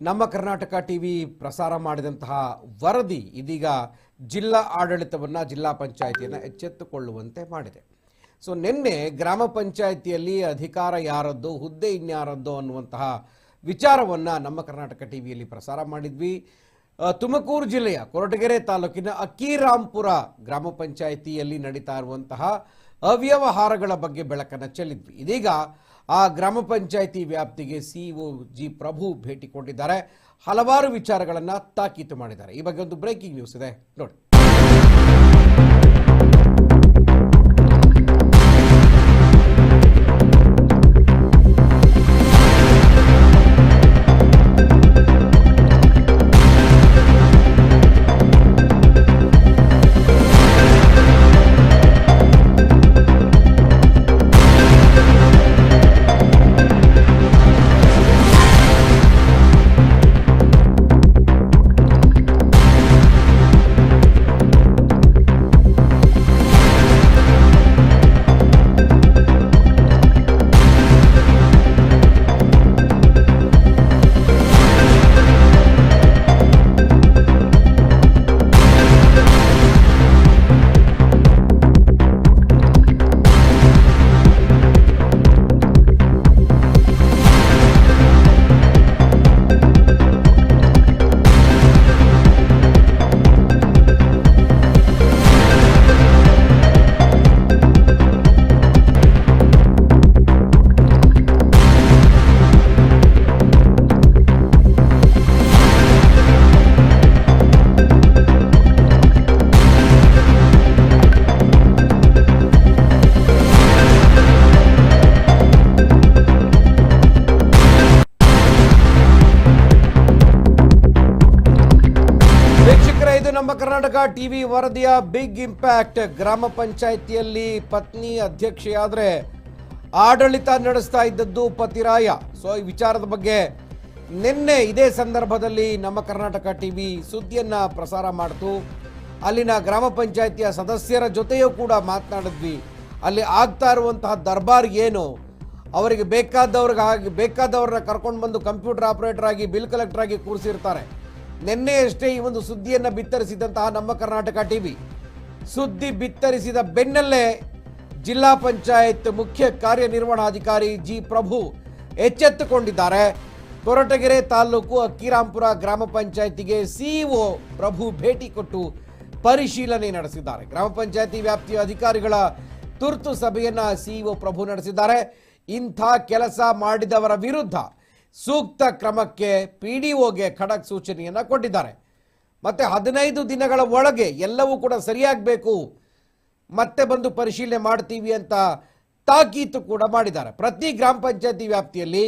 ನಮ್ಮ ಕರ್ನಾಟಕ ಟಿವಿ ಪ್ರಸಾರ ಮಾಡಿದಂತಹ ವರದಿ ಇದೀಗ ಜಿಲ್ಲಾ ಆಡಳಿತವನ್ನು ಜಿಲ್ಲಾ ಪಂಚಾಯಿತಿಯನ್ನು ಎಚ್ಚೆತ್ತುಕೊಳ್ಳುವಂತೆ ಮಾಡಿದೆ. ಸೊ ನಿನ್ನೆ ಗ್ರಾಮ ಪಂಚಾಯಿತಿಯಲ್ಲಿ ಅಧಿಕಾರ ಯಾರದ್ದು, ಹುದ್ದೆ ಇನ್ಯಾರದ್ದು ಅನ್ನುವಂತಹ ವಿಚಾರವನ್ನು ನಮ್ಮ ಕರ್ನಾಟಕ ಟಿವಿಯಲ್ಲಿ ಪ್ರಸಾರ ಮಾಡಿದ್ವಿ. ತುಮಕೂರು ಜಿಲ್ಲೆಯ ಕೊರಟಗೆರೆ ತಾಲೂಕಿನ ಅಕ್ಕೀರಾಂಪುರ ಗ್ರಾಮ ಪಂಚಾಯಿತಿಯಲ್ಲಿ ನಡೀತಾ ಇರುವಂತಹ ಅವ್ಯವಹಾರಗಳ ಬಗ್ಗೆ ಬೆಳಕನ್ನು ಚೆಲ್ಲಿದ್ವಿ. ಇದೀಗ ಆ ಗ್ರಾಮ ಪಂಚಾಯಿತಿ ವ್ಯಾಪ್ತಿಗೆ ಸಿಇಒ ಜಿ ಪ್ರಭು ಭೇಟಿ ಕೊಟ್ಟಿದ್ದಾರೆ. ಹಲವಾರು ವಿಚಾರಗಳನ್ನು ತಾಕೀತು ಮಾಡಿದ್ದಾರೆ. ಈ ಬಗ್ಗೆ ಒಂದು ಬ್ರೇಕಿಂಗ್ ನ್ಯೂಸ್ ಇದೆ. ನೋಡಿ. ನಮ್ಮ ಕರ್ನಾಟಕ ಟಿವಿ ವರದಿಯ ಬಿಗ್ ಇಂಪ್ಯಾಕ್ಟ್ ಗ್ರಾಮ ಪಂಚಾಯಿತಿಯಲ್ಲಿ ಪತ್ನಿ ಅಧ್ಯಕ್ಷೆಯಾದ್ರೆ ಆಡಳಿತ ನಡೆಸ್ತಾ ಇದ್ದದ್ದು ಪತಿರಾಯ. ಸೊ, ಈ ವಿಚಾರದ ಬಗ್ಗೆ ನಿನ್ನೆ ಇದೇ ಸಂದರ್ಭದಲ್ಲಿ ನಮ್ಮ ಕರ್ನಾಟಕ ಟಿವಿ ಸುದ್ದಿಯನ್ನು ಪ್ರಸಾರ ಮಾಡಿತು. ಅಲ್ಲಿನ ಗ್ರಾಮ ಪಂಚಾಯಿತಿಯ ಸದಸ್ಯರ ಜೊತೆಯೂ ಕೂಡ ಮಾತನಾಡಿದ್ವಿ. ಅಲ್ಲಿ ಆಗ್ತಾ ಇರುವಂತಹ ದರ್ಬಾರ್ ಏನು? ಅವರಿಗೆ ಬೇಕಾದವ್ರಿಗೆ ಆಗಿ ಬೇಕಾದವ್ರನ್ನ ಕರ್ಕೊಂಡು ಬಂದು ಕಂಪ್ಯೂಟರ್ ಆಪರೇಟರ್ ಆಗಿ, ಬಿಲ್ ಕಲೆಕ್ಟರ್ ಆಗಿ ಕೂರಿಸಿರ್ತಾರೆ. ನಿನ್ನೆಯಷ್ಟೇ ಈ ಒಂದು ಸುದ್ದಿಯನ್ನು ಬಿತ್ತರಿಸಿದಂತಹ ನಮ್ಮ ಕರ್ನಾಟಕ ಟಿವಿ ಸುದ್ದಿ ಬಿತ್ತರಿಸಿದ ಬೆನ್ನಲ್ಲೇ ಜಿಲ್ಲಾ ಪಂಚಾಯತ್ ಮುಖ್ಯ ಕಾರ್ಯನಿರ್ವಹಣಾಧಿಕಾರಿ ಜಿ ಪ್ರಭು ಎಚ್ಚೆತ್ತುಕೊಂಡಿದ್ದಾರೆ. ಕೊರಟಗೆರೆ ತಾಲೂಕು ಅಕ್ಕಿರಾಂಪುರ ಗ್ರಾಮ ಪಂಚಾಯತಿಗೆ ಸಿಇಒ ಪ್ರಭು ಭೇಟಿ ಕೊಟ್ಟು ಪರಿಶೀಲನೆ ನಡೆಸಿದ್ದಾರೆ. ಗ್ರಾಮ ಪಂಚಾಯತಿ ವ್ಯಾಪ್ತಿಯ ಅಧಿಕಾರಿಗಳ ತುರ್ತು ಸಭೆಯನ್ನ ಸಿಇಒ ಪ್ರಭು ನಡೆಸಿದ್ದಾರೆ. ಇಂಥ ಕೆಲಸ ಮಾಡಿದವರ ವಿರುದ್ಧ ಸೂಕ್ತ ಕ್ರಮಕ್ಕೆ ಪಿಡಿಒಗೆ ಖಡಕ್ ಸೂಚನೆಯನ್ನು ಕೊಟ್ಟಿದ್ದಾರೆ. ಮತ್ತೆ ಹದಿನೈದು ದಿನಗಳ ಒಳಗೆ ಎಲ್ಲವೂ ಕೂಡ ಸರಿಯಾಗಬೇಕು. ಮತ್ತೆ ಬಂದು ಪರಿಶೀಲನೆ ಮಾಡ್ತೀವಿ ಅಂತ ತಾಕೀತು ಕೂಡ ಮಾಡಿದ್ದಾರೆ. ಪ್ರತಿ ಗ್ರಾಮ ಪಂಚಾಯತಿ ವ್ಯಾಪ್ತಿಯಲ್ಲಿ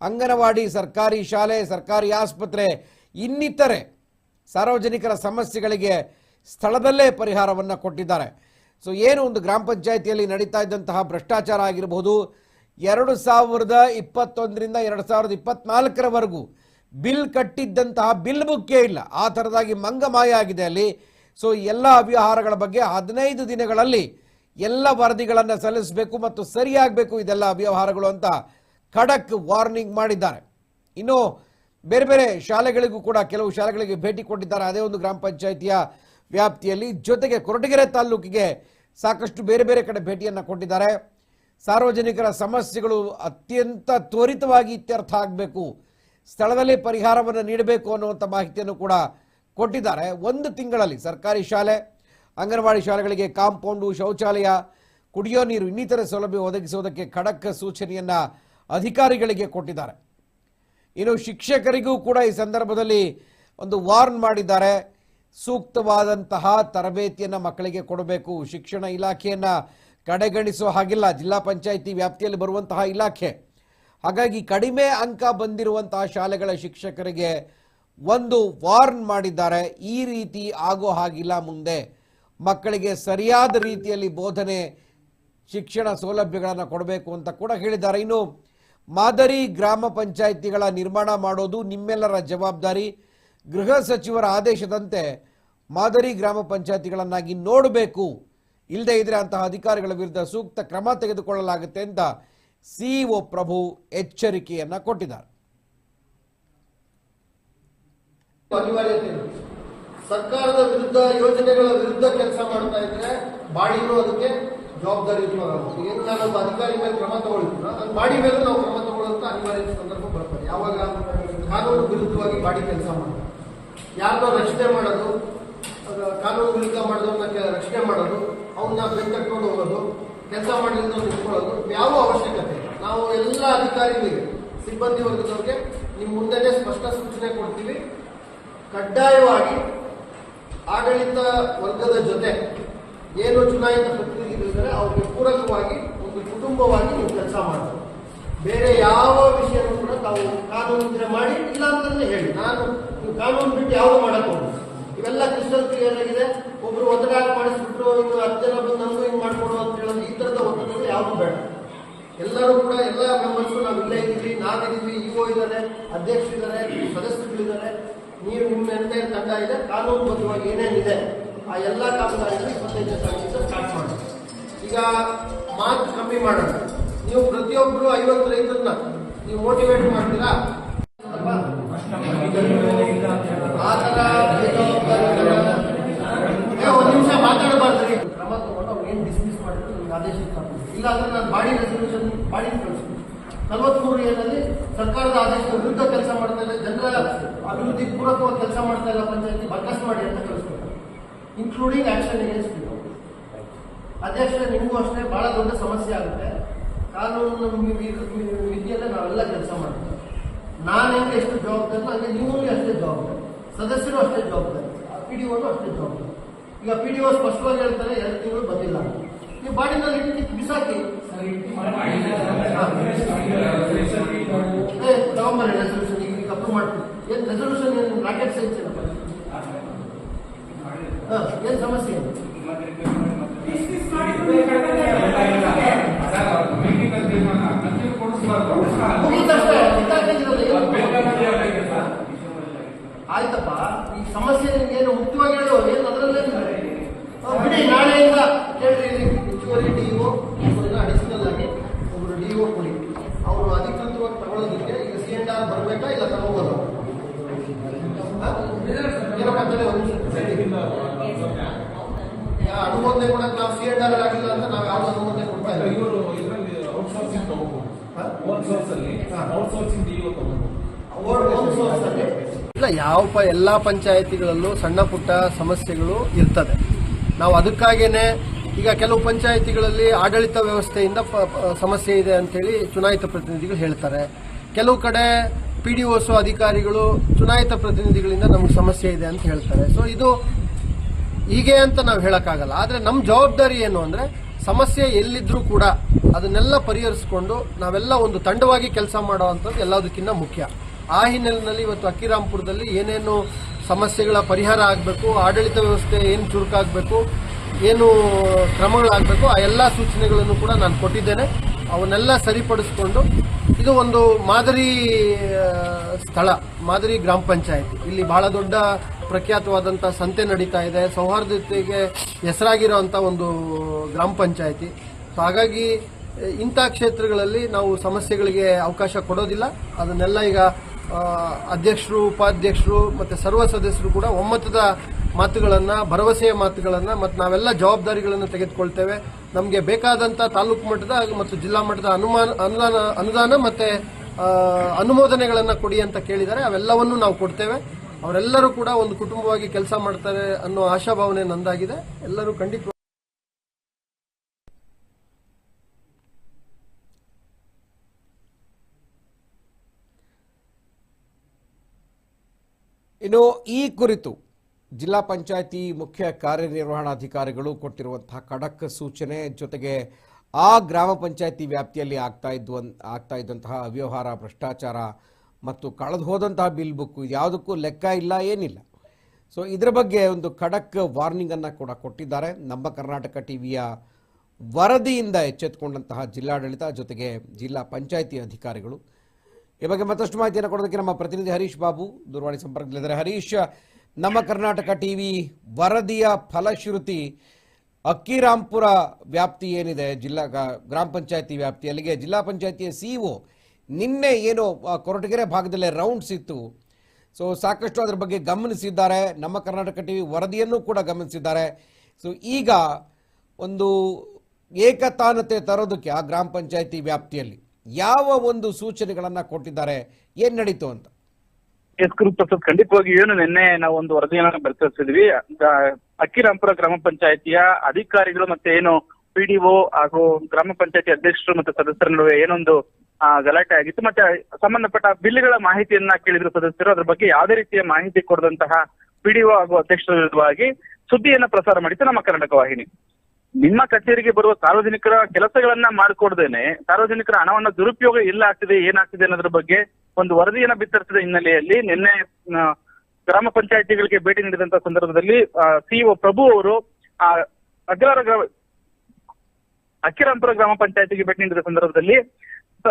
ಅಂಗನವಾಡಿ, ಸರ್ಕಾರಿ ಶಾಲೆ, ಸರ್ಕಾರಿ ಆಸ್ಪತ್ರೆ, ಇನ್ನಿತರೆ ಸಾರ್ವಜನಿಕರ ಸಮಸ್ಯೆಗಳಿಗೆ ಸ್ಥಳದಲ್ಲೇ ಪರಿಹಾರವನ್ನು ಕೊಟ್ಟಿದ್ದಾರೆ. ಸೊ ಏನು ಒಂದು ಗ್ರಾಮ ಪಂಚಾಯತಿಯಲ್ಲಿ ನಡೀತಾ ಇದ್ದಂತಹ ಭ್ರಷ್ಟಾಚಾರ ಆಗಿರಬಹುದು ಎರಡು ಸಾವಿರದ ಇಪ್ಪತ್ತೊಂದರಿಂದ ಎರಡು ಸಾವಿರದ ಇಪ್ಪತ್ನಾಲ್ಕರವರೆಗೂ ಬಿಲ್ ಕಟ್ಟಿದ್ದಂತಹ ಬಿಲ್ ಬುಕ್ಕೇ ಇಲ್ಲ. ಆ ಥರದಾಗಿ ಮಂಗಮಾಯ ಆಗಿದೆ ಅಲ್ಲಿ. ಸೊ ಎಲ್ಲ ಅವ್ಯವಹಾರಗಳ ಬಗ್ಗೆ ಹದಿನೈದು ದಿನಗಳಲ್ಲಿ ಎಲ್ಲ ವರದಿಗಳನ್ನು ಸಲ್ಲಿಸಬೇಕು ಮತ್ತು ಸರಿಯಾಗಬೇಕು ಇದೆಲ್ಲ ಅವ್ಯವಹಾರಗಳು ಅಂತ ಖಡಕ್ ವಾರ್ನಿಂಗ್ ಮಾಡಿದ್ದಾರೆ. ಇನ್ನು ಬೇರೆ ಬೇರೆ ಶಾಲೆಗಳಿಗೂ ಕೂಡ ಕೆಲವು ಶಾಲೆಗಳಿಗೆ ಭೇಟಿ ಕೊಟ್ಟಿದ್ದಾರೆ. ಅದೇ ಒಂದು ಗ್ರಾಮ ಪಂಚಾಯಿತಿಯ ವ್ಯಾಪ್ತಿಯಲ್ಲಿ ಜೊತೆಗೆ ಕೊರಟಗೆರೆ ತಾಲೂಕಿಗೆ ಸಾಕಷ್ಟು ಬೇರೆ ಬೇರೆ ಕಡೆ ಭೇಟಿಯನ್ನು ಕೊಟ್ಟಿದ್ದಾರೆ. ಸಾರ್ವಜನಿಕರ ಸಮಸ್ಯೆಗಳು ಅತ್ಯಂತ ತ್ವರಿತವಾಗಿ ಇತ್ಯರ್ಥ ಆಗಬೇಕು. ಸ್ಥಳದಲ್ಲಿ ಪರಿಹಾರವನ್ನು ನೀಡಬೇಕು ಅನ್ನುವಂಥ ಮಾಹಿತಿಯನ್ನು ಕೂಡ ಕೊಟ್ಟಿದ್ದಾರೆ. ಒಂದು ತಿಂಗಳಲ್ಲಿ ಸರ್ಕಾರಿ ಶಾಲೆ, ಅಂಗನವಾಡಿ ಶಾಲೆಗಳಿಗೆ ಕಾಂಪೌಂಡು, ಶೌಚಾಲಯ, ಕುಡಿಯೋ ನೀರು, ಇನ್ನಿತರ ಸೌಲಭ್ಯ ಒದಗಿಸುವುದಕ್ಕೆ ಖಡಕ್ ಸೂಚನೆಯನ್ನು ಅಧಿಕಾರಿಗಳಿಗೆ ಕೊಟ್ಟಿದ್ದಾರೆ. ಇನ್ನು ಶಿಕ್ಷಕರಿಗೂ ಕೂಡ ಈ ಸಂದರ್ಭದಲ್ಲಿ ಒಂದು ವಾರ್ನ್ ಮಾಡಿದ್ದಾರೆ. ಸೂಕ್ತವಾದಂತಹ ತರಬೇತಿಯನ್ನು ಮಕ್ಕಳಿಗೆ ಕೊಡಬೇಕು. ಶಿಕ್ಷಣ ಇಲಾಖೆಯನ್ನ ಕಡೆಗಣಿಸೋ ಹಾಗಿಲ್ಲ. ಜಿಲ್ಲಾ ಪಂಚಾಯಿತಿ ವ್ಯಾಪ್ತಿಯಲ್ಲಿ ಬರುವಂತಹ ಇಲಾಖೆ. ಹಾಗಾಗಿ ಕಡಿಮೆ ಅಂಕ ಬಂದಿರುವಂತಹ ಶಾಲೆಗಳ ಶಿಕ್ಷಕರಿಗೆ ಒಂದು ವಾರ್ನ್ ಮಾಡಿದ್ದಾರೆ. ಈ ರೀತಿ ಆಗೋ ಹಾಗಿಲ್ಲ ಮುಂದೆ. ಮಕ್ಕಳಿಗೆ ಸರಿಯಾದ ರೀತಿಯಲ್ಲಿ ಬೋಧನೆ, ಶಿಕ್ಷಣ ಸೌಲಭ್ಯಗಳನ್ನು ಕೊಡಬೇಕು ಅಂತ ಕೂಡ ಹೇಳಿದ್ದಾರೆ. ಇನ್ನು ಮಾದರಿ ಗ್ರಾಮ ಪಂಚಾಯಿತಿಗಳ ನಿರ್ಮಾಣ ಮಾಡೋದು ನಿಮ್ಮೆಲ್ಲರ ಜವಾಬ್ದಾರಿ. ಗೃಹ ಸಚಿವರ ಆದೇಶದಂತೆ ಮಾದರಿ ಗ್ರಾಮ ಪಂಚಾಯಿತಿಗಳನ್ನಾಗಿ ನೋಡಬೇಕು. ಇಲ್ಲದೇ ಇದ್ರೆ ಅಂತಹ ಅಧಿಕಾರಿಗಳ ವಿರುದ್ಧ ಸೂಕ್ತ ಕ್ರಮ ತೆಗೆದುಕೊಳ್ಳಲಾಗುತ್ತೆ ಅಂತ ಸಿಇಒ ಪ್ರಭು ಎಚ್ಚರಿಕೆಯನ್ನ ಕೊಟ್ಟಿದ್ದಾರೆ. ಸರ್ಕಾರದ ವಿರುದ್ಧ, ಯೋಜನೆಗಳ ವಿರುದ್ಧ ಕೆಲಸ ಮಾಡ್ತಾ ಇದ್ರೆ ಬಾಡಿನೂ ಅದಕ್ಕೆ ಜವಾಬ್ದಾರಿ ಏನು ನಾನೊಬ್ಬ ಅಧಿಕಾರಿ ಮೇಲೆ ಕ್ರಮ ತಗೊಳ್ತೀನೋ ಬಾಡಿ ಮೇಲೆ ನಾವು ಕ್ರಮ ತಗೊಳ್ಳುವಂತ ಅನಿವಾರ್ಯ ಸಂದರ್ಭ ಬರ್ತದೆ. ಯಾವಾಗ ಕಾನೂನು ವಿರುದ್ಧವಾಗಿ ಬಾಡಿ ಕೆಲಸ ಮಾಡ್ತಾರೆ ಯಾರನ್ನೋ ರಕ್ಷಣೆ ಮಾಡೋದು? ಕಾನೂನು ವಿರುದ್ಧ ಮಾಡೋದನ್ನ ರಕ್ಷಣೆ ಮಾಡೋದು? ಅವನ್ನ ಕಟ್ಕೊಂಡು ಹೋಗೋದು, ಕೆಲಸ ಮಾಡಲಿಲ್ಲ ನಿಂತ್ಕೊಳ್ಳೋದು ಯಾವ ಅವಶ್ಯಕತೆ ನಾವು ಎಲ್ಲ ಅಧಿಕಾರಿಗಳಿಗೆ, ಸಿಬ್ಬಂದಿ ವರ್ಗದವ್ರಿಗೆ ನಿಮ್ಮ ಮುಂದೆ ಸ್ಪಷ್ಟ ಸೂಚನೆ ಕೊಡ್ತೀವಿ. ಕಡ್ಡಾಯವಾಗಿ ಆಡಳಿತ ವರ್ಗದ ಜೊತೆ ಏನು ಚುನಾಯಿತ ಪ್ರತಿನಿಧಿಗಳಿದ್ದಾರೆ, ಅವ್ರಿಗೆ ಪೂರಕವಾಗಿ ಒಂದು ಕುಟುಂಬವಾಗಿ ನೀವು ಕೆಲಸ ಮಾಡಬೇಕು ಬೇರೆ ಯಾವ ವಿಷಯನೂ ಕೂಡ ತಾವು ಕಾನೂನು ಇದ್ರೆ ಮಾಡಿ, ಇಲ್ಲ ಅಂತಂದ್ರೆ ಹೇಳಿ. ನಾನು ನೀವು ಕಾನೂನು ಬಿಟ್ಟು ಯಾವುದು ಮಾಡಕ್ಕೆ ಹೋಗಿ ಇವೆಲ್ಲ ಕ್ರಿಸ್ಟಲ್ ಕ್ಲಿಯರ್ ಆಗಿದೆ. ಒಬ್ರು ಒತ್ತಡ ಮಾಡಿಸ್ಬಿಟ್ರು ಇನ್ನು ಹತ್ತು ಜನ ಬಂದು ನಮಗೂ ಹಿಂಗೆ ಮಾಡ್ಕೊಡು ಅಂತ ಹೇಳೋದು ಈ ತರದ ಒತ್ತಡಗಳು ಯಾವುದು ಬೇಡ. ಎಲ್ಲರೂ ಕೂಡ ಎಲ್ಲ ಮೆಂಬರ್ಸು ನಾವು ಇಲ್ಲೇ ಇದ್ದೀವಿ, ನಾವಿದ್ದೀವಿ, ಇಒ ಇದ್ದಾರೆ ಅಧ್ಯಕ್ಷರಿದ್ದಾರೆ ಸದಸ್ಯರುಗಳಿದ್ದಾರೆ ನೀವು ನಿಮ್ಮ ಎಂಟೇ ತಂಡ ಇದೆ, ಕಾನೂನುಬದ್ಧವಾಗಿ ಏನೇನಿದೆ, ಆ ಎಲ್ಲ ಕಾಮಗಾರಿಗಳು ಇಪ್ಪತ್ತೈದು ತಾರೀಕಿಂದ ಸ್ಟಾರ್ಟ್ ಮಾಡಿ ಈಗ ಮಾತು ಕಮ್ಮಿ ಮಾಡೋಣ. ನೀವು ಪ್ರತಿಯೊಬ್ಬರು ಐವತ್ತು ರೈತರನ್ನ ನೀವು ಮೋಟಿವೇಟ್ ಮಾಡ್ತೀರಾ? ಆ ಥರ ಇಲ್ಲ ಅಂದ್ರೆ ನಾನು ಬಾಡಿ ರೆಸಲ್ಯೂಷನ್ ಬಾಡಿ ಕಳಿಸ್ತೀನಿ ನಲವತ್ಮೂರು ಏನಲ್ಲಿ ಸರ್ಕಾರದ ಆದೇಶದ ವಿರುದ್ಧ ಕೆಲಸ ಮಾಡ್ತಾ ಇಲ್ಲ ಜನರ ಅಭಿವೃದ್ಧಿ ಪೂರಕವಾಗಿ ಕೆಲಸ ಮಾಡ್ತಾ ಇಲ್ಲ ಪಂಚಾಯತಿ ಬರ್ಕಸ್ ಮಾಡಿ ಅಂತ ಕಳಿಸ್ಬೇಕು ಇನ್ಕ್ಲೂಡಿಂಗ್ ಆಕ್ಷನ್ ಅಗೇನ್ಸ್ಟ್ ಅಧ್ಯಕ್ಷ ನಿಮಗೂ ಅಷ್ಟೇ ಬಹಳ ದೊಡ್ಡ ಸಮಸ್ಯೆ ಆಗುತ್ತೆ. ಕಾನೂನು ವಿಧಿಯಲ್ಲೇ ನಾವೆಲ್ಲ ಕೆಲಸ ಮಾಡ್ತೀವಿ. ನಾನು ಹೆಂಗೆ ಎಷ್ಟು ಜವಾಬ್ದಾರಿ, ಅಂದ್ರೆ ನೀವು ಅಷ್ಟೇ ಜವಾಬ್ದಾರಿ. ಸದಸ್ಯರು ಅಷ್ಟೇ ಜವಾಬ್ದಾರಿ. ಪಿ ಡಿ ಒನು ಅಷ್ಟೇ ಜವಾಬ್ದಾರಿ. ಈಗ ಪಿ ಡಿ ಓ ಸ್ಪಷ್ಟವಾಗಿ ಹೇಳ್ತಾರೆ, ಎರಡು ತಿಂಗಳು ಬಂದಿಲ್ಲ ನೀವು ಬಾಡಿನಲ್ಲಿ ಇಟ್ಟು ಬಿಸಾಕಿ. ತಗೊಂಬರ ರೆಸಲ್ಯೂಷನ್ ಈಗ ಅಪ್ರೂವ್ ಮಾಡ್ತೀವಿ ಏನು ರೆಸಲ್ಯೂಷನ್ ಏನು ರಾಕೆಟ್ ಸೈನ್ಸ್ ಏನಪ್ಪ? ಹಾಂ, ಏನು ಸಮಸ್ಯೆ? ಏನು ಮುಗೀತಷ್ಟೇ ಕಿತ್ತಾಕಿದ್ರಲ್ಲ, ಏನು? ಆಯ್ತಪ್ಪ ಈ ಸಮಸ್ಯೆ ನಿಮ್ಗೇನು ಮುಖ್ಯವಾಗಿ ಹೇಳು ಏನು ಅದರಲ್ಲೇ ಬಿಡಿ ನಾಳೆಯಿಂದ ಕೇಳ್ರಿ ಹೆಚ್ಚುವರಿ ಡಿ ಒ ಅಡಿಷನಲ್ ಆಗಿ ಒಬ್ರು ಡಿ ಒ ಕೊಡಿ ಅವರು ಅಧಿಕೃತವಾಗಿ ತಗೊಳ್ಳೋದಕ್ಕೆ ಈಗ ಸಿ ಎನ್ ಆರ್ ಬರಬೇಕಾ ಇಲ್ಲ ತಗೋಬೋದ ಏನಪ್ಪ ಅಂತೇಳಿ ಒಂದು ನಿಮಿಷ ಯಾ, ಅನುಮೋದನೆ ಕೊಡಕ್ಕೆ ನಾವು ಎನ್ ಅಂತ ನಾವು ಯಾವ್ದು ಅನುಮೋದನೆ ಕೊಡ್ತಾ ಇಲ್ಲ ಇವರು ಇದರಲ್ಲಿ ಔಟ್ಸೋರ್ಸಿಂಗ್ ತಗೋಬಹುದು? ಓನ್ ಸೋರ್ಸ್ ಅಲ್ಲಿ. ಔಟ್ಸೋರ್ಸಿಂಗ್ ಡಿಒ ತಗೋಬಹುದು ಇಲ್ಲ ಯಾವ ಪ ಎಲ್ಲ ಪಂಚಾಯತಿಗಳಲ್ಲೂ ಸಣ್ಣ ಪುಟ್ಟ ಸಮಸ್ಯೆಗಳು ಇರ್ತದೆ. ನಾವು ಅದಕ್ಕಾಗೇನೆ ಈಗ ಕೆಲವು ಪಂಚಾಯಿತಿಗಳಲ್ಲಿ ಆಡಳಿತ ವ್ಯವಸ್ಥೆಯಿಂದ ಸಮಸ್ಯೆ ಇದೆ ಅಂತೇಳಿ ಚುನಾಯಿತ ಪ್ರತಿನಿಧಿಗಳು ಹೇಳ್ತಾರೆ. ಕೆಲವು ಕಡೆ ಪಿ ಡಿ ಒಸ್ ಅಧಿಕಾರಿಗಳು ಚುನಾಯಿತ ಪ್ರತಿನಿಧಿಗಳಿಂದ ನಮ್ಗೆ ಸಮಸ್ಯೆ ಇದೆ ಅಂತ ಹೇಳ್ತಾರೆ. ಸೊ ಇದು ಹೀಗೆ ಅಂತ ನಾವು ಹೇಳಕ್ಕಾಗಲ್ಲ. ಆದ್ರೆ ನಮ್ಮ ಜವಾಬ್ದಾರಿ ಏನು ಅಂದ್ರೆ ಸಮಸ್ಯೆ ಎಲ್ಲಿದ್ರೂ ಕೂಡ ಅದನ್ನೆಲ್ಲ ಪರಿಹರಿಸಿಕೊಂಡು ನಾವೆಲ್ಲ ಒಂದು ತಂಡವಾಗಿ ಕೆಲಸ ಮಾಡುವಂಥದ್ದು ಎಲ್ಲದಕ್ಕಿಂತ ಮುಖ್ಯ. ಆ ಹಿನ್ನೆಲೆಯಲ್ಲಿ ಇವತ್ತು ಅಕ್ಕಿರಾಂಪುರದಲ್ಲಿ ಏನೇನು ಸಮಸ್ಯೆಗಳ ಪರಿಹಾರ ಆಗಬೇಕು, ಆಡಳಿತ ವ್ಯವಸ್ಥೆ ಏನು ಚುರುಕಾಗಬೇಕು, ಏನು ಕ್ರಮಗಳಾಗಬೇಕು, ಆ ಎಲ್ಲ ಸೂಚನೆಗಳನ್ನು ಕೂಡ ನಾನು ಕೊಟ್ಟಿದ್ದೇನೆ. ಅವನ್ನೆಲ್ಲ ಸರಿಪಡಿಸಿಕೊಂಡು ಇದು ಒಂದು ಮಾದರಿ ಸ್ಥಳ, ಮಾದರಿ ಗ್ರಾಮ ಪಂಚಾಯತ್. ಇಲ್ಲಿ ಬಹಳ ದೊಡ್ಡ ಪ್ರಖ್ಯಾತವಾದಂಥ ಸಂತೆ ನಡೀತಾ ಇದೆ. ಸೌಹಾರ್ದತೆಗೆ ಹೆಸರಾಗಿರುವಂಥ ಒಂದು ಗ್ರಾಮ ಪಂಚಾಯಿತಿ. ಸೊ ಹಾಗಾಗಿ ಇಂಥ ಕ್ಷೇತ್ರಗಳಲ್ಲಿ ನಾವು ಸಮಸ್ಯೆಗಳಿಗೆ ಅವಕಾಶ ಕೊಡೋದಿಲ್ಲ. ಅದನ್ನೆಲ್ಲ ಈಗ ಅಧ್ಯಕ್ಷರು, ಉಪಾಧ್ಯಕ್ಷರು ಮತ್ತು ಸರ್ವ ಸದಸ್ಯರು ಕೂಡ ಒಮ್ಮತದ ಮಾತುಗಳನ್ನು, ಭರವಸೆಯ ಮಾತುಗಳನ್ನು ಮತ್ತು ನಾವೆಲ್ಲ ಜವಾಬ್ದಾರಿಗಳನ್ನು ತೆಗೆದುಕೊಳ್ತೇವೆ. ನಮಗೆ ಬೇಕಾದಂಥ ತಾಲೂಕು ಮಟ್ಟದ ಮತ್ತು ಜಿಲ್ಲಾ ಮಟ್ಟದ ಅನುಮಾನ, ಅನುದಾನ ಅನುದಾನ ಮತ್ತೆ ಅನುಮೋದನೆಗಳನ್ನ ಕೊಡಿ ಅಂತ ಕೇಳಿದರೆ ಅವೆಲ್ಲವನ್ನೂ ನಾವು ಕೊಡ್ತೇವೆ. ಅವರೆಲ್ಲರೂ ಕೂಡ ಒಂದು ಕುಟುಂಬವಾಗಿ ಕೆಲಸ ಮಾಡ್ತಾರೆ ಅನ್ನೋ ಆಶಾಭಾವನೆ ನಂದಾಗಿದೆ. ಎಲ್ಲರೂ ಖಂಡಿತ ಇನ್ನು ಈ ಕುರಿತು ಜಿಲ್ಲಾ ಪಂಚಾಯತಿ ಮುಖ್ಯ ಕಾರ್ಯನಿರ್ವಹಣಾಧಿಕಾರಿಗಳು ಕೊಟ್ಟಿರುವಂತಹ ಖಡಕ್ ಸೂಚನೆ ಜೊತೆಗೆ ಆ ಗ್ರಾಮ ಪಂಚಾಯತಿ ವ್ಯಾಪ್ತಿಯಲ್ಲಿ ಆಗ್ತಾ ಇದ್ದ ಆಗ್ತಾ ಇದ್ದಂತಹ ಅವ್ಯವಹಾರ, ಭ್ರಷ್ಟಾಚಾರ ಮತ್ತು ಕಳೆದು ಹೋದಂತಹ ಬಿಲ್ ಬುಕ್ ಯಾವುದಕ್ಕೂ ಲೆಕ್ಕ ಇಲ್ಲ, ಏನಿಲ್ಲ. ಸೊ ಇದರ ಬಗ್ಗೆ ಒಂದು ಖಡಕ್ ವಾರ್ನಿಂಗ್ ಅನ್ನ ಕೂಡ ಕೊಟ್ಟಿದ್ದಾರೆ. ನಮ್ಮ ಕರ್ನಾಟಕ ಟಿವಿಯ ವರದಿಯಿಂದ ಎಚ್ಚೆತ್ತುಕೊಂಡಂತಹ ಜಿಲ್ಲಾಡಳಿತ ಜೊತೆಗೆ ಜಿಲ್ಲಾ ಪಂಚಾಯಿತಿ ಅಧಿಕಾರಿಗಳು. ಈ ಬಗ್ಗೆ ಮತ್ತಷ್ಟು ಮಾಹಿತಿಯನ್ನು ಕೊಡೋದಕ್ಕೆ ನಮ್ಮ ಪ್ರತಿನಿಧಿ ಹರೀಶ್ ಬಾಬು ದೂರವಾಣಿ ಸಂಪರ್ಕದಲ್ಲಿದ್ದಾರೆ. ಹರೀಶ್, ನಮ್ಮ ಕರ್ನಾಟಕ ಟಿವಿ ವರದಿಯ ಫಲಶ್ರುತಿ ಅಕ್ಕಿರಾಂಪುರ ವ್ಯಾಪ್ತಿ ಏನಿದೆ? ಜಿಲ್ಲಾ ಗ್ರಾಮ ಪಂಚಾಯಿತಿ ವ್ಯಾಪ್ತಿ ಅಲ್ಲಿಗೆ ಜಿಲ್ಲಾ ಪಂಚಾಯತಿಯ ಸಿಇಒ ನಿನ್ನೆ ಏನು ಕೊರಟಗೆರೆ ಭಾಗದಲ್ಲೇ ರೌಂಡ್ಸ್ ಇತ್ತು. ಸೊ ಸಾಕಷ್ಟು ಅದರ ಬಗ್ಗೆ ಗಮನಿಸಿದ್ದಾರೆ. ನಮ್ಮ ಕರ್ನಾಟಕ ಟಿವಿ ವರದಿಯನ್ನು ಕೂಡ ಗಮನಿಸಿದ್ದಾರೆ. ಸೊ ಈಗ ಒಂದು ಏಕತಾನತೆ ತರೋದಕ್ಕೆ ಆ ಗ್ರಾಮ ಪಂಚಾಯತಿ ವ್ಯಾಪ್ತಿಯಲ್ಲಿ ಯಾವ ಒಂದು ಸೂಚನೆಗಳನ್ನ ಕೊಟ್ಟಿದ್ದಾರೆ? ಏನ್ ನಡೀತು ಅಂತ? ಎಸ್ ಪ್ರಸಾದ್, ಖಂಡಿತವಾಗಿ ಏನು, ನಿನ್ನೆ ನಾವು ಒಂದು ವರದಿಯನ್ನ ಬರ್ತಿದ್ವಿ ಅಕ್ಕಿರಾಂಪುರ ಗ್ರಾಮ ಪಂಚಾಯತಿಯ ಅಧಿಕಾರಿಗಳು ಮತ್ತೆ ಏನು ಪಿಡಿಒ ಹಾಗೂ ಗ್ರಾಮ ಪಂಚಾಯತಿ ಅಧ್ಯಕ್ಷರು ಮತ್ತು ಸದಸ್ಯರ ನಡುವೆ ಏನೊಂದು ಗಲಾಟೆ ಆಗಿತ್ತು. ಮತ್ತೆ ಸಂಬಂಧಪಟ್ಟ ಬಿಲ್ಗಳ ಮಾಹಿತಿಯನ್ನ ಕೇಳಿದ್ರು ಸದಸ್ಯರು. ಅದ್ರ ಬಗ್ಗೆ ಯಾವುದೇ ರೀತಿಯ ಮಾಹಿತಿ ಕೊಡದಂತಹ ಪಿಡಿಒ ಹಾಗೂ ಅಧ್ಯಕ್ಷರ ವಿರುದ್ಧವಾಗಿ ಸುದ್ದಿಯನ್ನ ಪ್ರಸಾರ ಮಾಡಿತ್ತು ನಮ್ಮ ಕರ್ನಾಟಕ ವಾಹಿನಿ. ನಿಮ್ಮ ಕಚೇರಿಗೆ ಬರುವ ಸಾರ್ವಜನಿಕರ ಕೆಲಸಗಳನ್ನ ಮಾಡಿಕೊಡ್ದೇನೆ ಸಾರ್ವಜನಿಕರ ಹಣವನ್ನ ದುರುಪಯೋಗ ಇಲ್ಲ ಆಗ್ತಿದೆ ಏನಾಗ್ತಿದೆ ಅನ್ನೋದ್ರ ಬಗ್ಗೆ ಒಂದು ವರದಿಯನ್ನ ಬಿತ್ತರಿಸಿದ ಹಿನ್ನೆಲೆಯಲ್ಲಿ ನಿನ್ನೆ ಗ್ರಾಮ ಪಂಚಾಯತಿಗಳಿಗೆ ಭೇಟಿ ನೀಡಿದಂತ ಸಂದರ್ಭದಲ್ಲಿ ಸಿಇಒ ಪ್ರಭು ಅವರು ಆ, ಅಗ್ರಹಾರ ಗ್ರಾಮ ಅಕ್ಕಿರಾಂಪುರ ಗ್ರಾಮ ಪಂಚಾಯತಿಗೆ ಭೇಟಿ ನೀಡಿದ ಸಂದರ್ಭದಲ್ಲಿ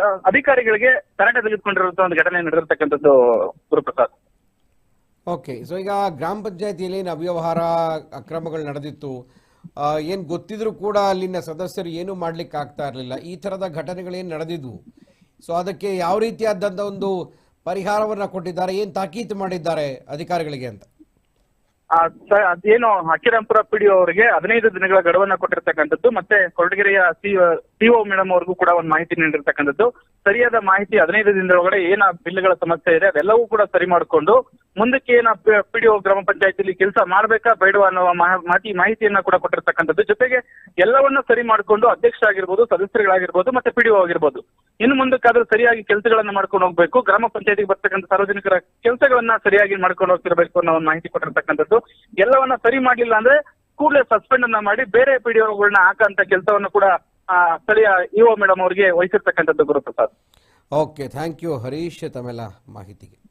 ಅಧಿಕಾರಿಗಳಿಗೆ ತರಾಟೆ ತೆಗೆದುಕೊಂಡಿರುವಂತಹ ಒಂದು ಘಟನೆ ನಡೆದಿರ್ತಕ್ಕಂಥದ್ದು ಗುರುಪ್ರಸಾದ್. ಓಕೆ ಸೊ ಈಗ ಗ್ರಾಮ ಪಂಚಾಯತಿಯಲ್ಲಿ ಏನು ಅವ್ಯವಹಾರ ಅಕ್ರಮಗಳು ನಡೆದಿತ್ತು. ಏನ್ ಗೊತ್ತಿದ್ರು ಕೂಡ ಅಲ್ಲಿನ ಸದಸ್ಯರು ಏನು ಮಾಡ್ಲಿಕ್ಕೆ ಆಗ್ತಾ ಇರಲಿಲ್ಲ. ಈ ತರದ ಘಟನೆಗಳೇನು ನಡೆದಿದ್ವು? ಸೊ ಅದಕ್ಕೆ ಯಾವ ರೀತಿಯಾದಂತ ಒಂದು ಪರಿಹಾರವನ್ನ ಕೊಟ್ಟಿದ್ದಾರೆ ಏನ್ ತಾಕೀತು ಮಾಡಿದ್ದಾರೆ ಅಧಿಕಾರಿಗಳಿಗೆ ಅಂತ? ಸ- ಅದೇನು ಅಕ್ಕಿರಾಂಪುರ ಪಿಡಿಒ ಅವರಿಗೆ ಹದಿನೈದು ದಿನಗಳ ಗಡುವನ್ನ ಕೊಟ್ಟಿರ್ತಕ್ಕಂಥದ್ದು ಮತ್ತೆ ಕೊರಟಗೆರೆಯ ಸಿಒ ಮೇಡಮ್ ಅವ್ರಿಗೂ ಕೂಡ ಒಂದು ಮಾಹಿತಿ ನೀಡಿರ್ತಕ್ಕಂಥದ್ದು. ಸರಿಯಾದ ಮಾಹಿತಿ ಹದಿನೈದು ದಿನದೊಳಗಡೆ ಏನ ಬಿಲ್ಗಳ ಸಮಸ್ಯೆ ಇದೆ, ಅದೆಲ್ಲವೂ ಕೂಡ ಸರಿ ಮಾಡಿಕೊಂಡು ಮುಂದಕ್ಕೆ ಏನ ಪಿಡಿಒ ಗ್ರಾಮ ಪಂಚಾಯತಿಲಿ ಕೆಲಸ ಮಾಡ್ಬೇಕಾ ಬೇಡವಾ ಅನ್ನೋ ಮಾಹಿತಿ ಮಾಹಿತಿಯನ್ನ ಕೂಡ ಕೊಟ್ಟಿರ್ತಕ್ಕಂಥದ್ದು. ಜೊತೆಗೆ ಎಲ್ಲವನ್ನ ಸರಿ ಮಾಡಿಕೊಂಡು ಅಧ್ಯಕ್ಷ ಆಗಿರ್ಬೋದು, ಸದಸ್ಯರುಗಳಾಗಿರ್ಬೋದು, ಮತ್ತೆ ಪಿಡಿಒ ಆಗಿರ್ಬೋದು. ಇನ್ನು ಮುಂದಕ್ಕಾದ್ರೂ ಸರಿಯಾಗಿ ಕೆಲಸಗಳನ್ನ ಮಾಡ್ಕೊಂಡು ಹೋಗ್ಬೇಕು, ಗ್ರಾಮ ಪಂಚಾಯತಿಗೆ ಬರ್ತಕ್ಕಂಥ ಸಾರ್ವಜನಿಕರ ಕೆಲಸಗಳನ್ನ ಸರಿಯಾಗಿ ಮಾಡ್ಕೊಂಡು ಹೋಗ್ತಿರ್ಬೇಕು ಅನ್ನೋ ಒಂದು ಮಾಹಿತಿ ಕೊಟ್ಟಿರ್ತಕ್ಕಂಥದ್ದು. ಎಲ್ಲವನ್ನ ಸರಿ ಮಾಡಲಿಲ್ಲ ಅಂದ್ರೆ ಕೂಡಲೇ ಸಸ್ಪೆಂಡ್ ಅನ್ನ ಮಾಡಿ ಬೇರೆ ಪಿಡಿಒಗಳನ್ನ ಹಾಕಂತ ಕೆಲಸವನ್ನು ಕೂಡ ಸ್ಥಳೀಯ ಇಒ ಮೇಡಮ್ ಅವರಿಗೆ ವಹಿಸಿರ್ತಕ್ಕಂಥದ್ದು sir okay thank you Harish ತಮೆಲ್ಲ ಮಾಹಿತಿಗೆ.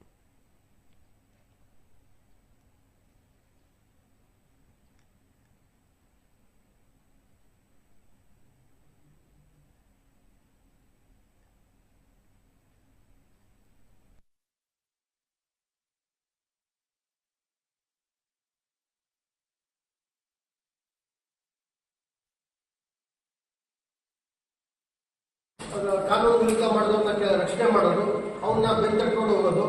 ಕಾನೂನು ವಿರುದ್ಧ ಮಾಡೋದನ್ನ ರಕ್ಷಣೆ ಮಾಡೋದು ಅವನ್ನ ಬೆಂತಟ್ಕೊಂಡು ಹೋಗೋದು,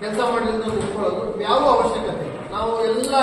ಕೆಲಸ ಮಾಡಲಿಲ್ಲ ನಿಂತ್ಕೊಳ್ಳೋದು ಯಾವ ಅವಶ್ಯಕತೆ. ನಾವು ಎಲ್ಲ